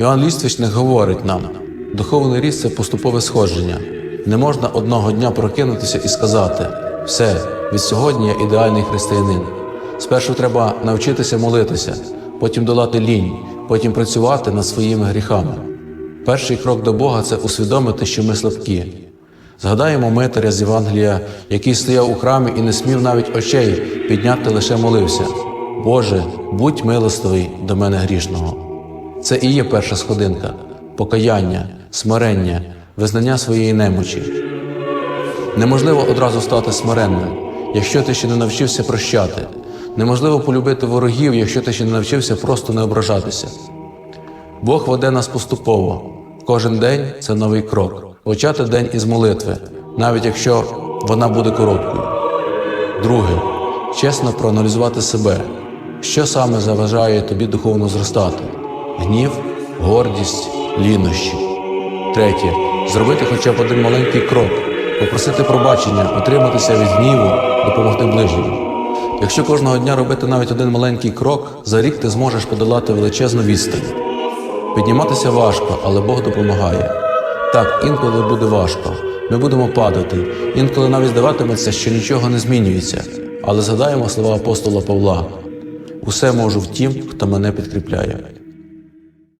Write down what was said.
Іоанн Ліствичник говорить нам: духовний ріст це поступове сходження. Не можна одного дня прокинутися і сказати: все, від сьогодні я ідеальний християнин. Спершу треба навчитися молитися, потім долати лінь, потім працювати над своїми гріхами. Перший крок до Бога це усвідомити, що ми слабкі. Згадаємо Митаря з Євангелія, який стояв у храмі і не смів навіть очей підняти, лише молився. Боже, будь милостивий до мене грішного. Це і є перша сходинка покаяння, смирення, визнання своєї немочі. Неможливо одразу стати смиренним, якщо ти ще не навчився прощати. Неможливо полюбити ворогів, якщо ти ще не навчився просто не ображатися. Бог веде нас поступово. Кожен день це новий крок. Почати день із молитви, навіть якщо вона буде короткою. Друге, чесно проаналізувати себе, що саме заважає тобі духовно зростати: гнів, гордість, лінощі. Третє, зробити хоча б один маленький крок, попросити пробачення, утриматися від гніву, допомогти ближньому. Якщо кожного дня робити навіть один маленький крок, за рік ти зможеш подолати величезну відстань. Підніматися важко, але Бог допомагає. Так, інколи буде важко. Ми будемо падати, інколи навіть здаватиметься, що нічого не змінюється. Але згадаємо слова апостола Павла: усе можу в тім, хто мене підкріпляє.